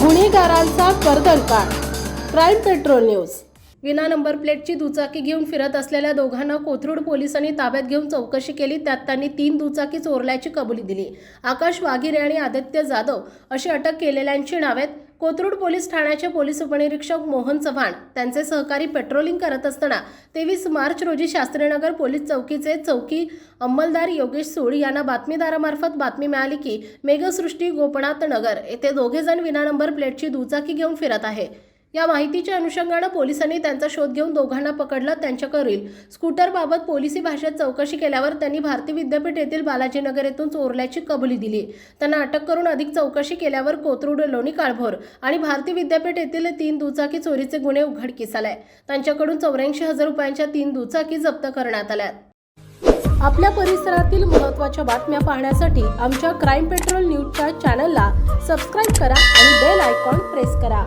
गुन्हेगारांचा कर्दनकाळ crime patrol news. विना number प्लेटची दुचाकी घेऊन फिरत असलेल्या दोघांना कोथरूड पोलिसांनी ताब्यात घेऊन चौकशी केली त्यात त्यांनी तीन दुचाकी चोरल्याची कबुली दिली. आकाश वाघिरे आणि आदित्य जाधव अशी अटक केलेल्यांची नावेत कोथरूड पोलीस ठाण्याचे पोलीस उपनिरीक्षक मोहन चव्हाण त्यांचे सहकारी पेट्रोलिंग करत असताना तेवीस मार्च रोजी शास्त्रीनगर पोलीस चौकीचे चौकी अंमलदार योगेश सूड यांना बातमीदारामार्फत बातमी मिळाली की मेघसृष्टी गोपनाथ नगर येथे दोघेजण विना नंबर प्लेटची दुचाकी घेऊन फिरत आहे. या माहितीच्या अनुषंगानं पोलिसांनी त्यांचा शोध घेऊन दोघांना पकडलं त्यांच्याकडील स्कूटरबाबत पोलिसी भाषेत चौकशी केल्यावर त्यांनी भारती विद्यापीठ येथील बालाजीनगर येथून चोरल्याची कबुली दिली. त्यांना अटक करून अधिक चौकशी केल्यावर कोथरूड लोणी काळभोर आणि भारती विद्यापीठ येथील तीन दुचाकी चोरीचे गुन्हे उघडकीस आले त्यांच्याकडून चौऱ्याऐंशी हजार रुपयांच्या तीन दुचाकी जप्त करण्यात आल्या आपल्या परिसरातील महत्त्वाच्या बातम्या पाहण्यासाठी आमच्या क्राईम पेट्रोल न्यूजच्या चॅनलला सबस्क्राईब करा आणि बेल आयकॉन प्रेस करा.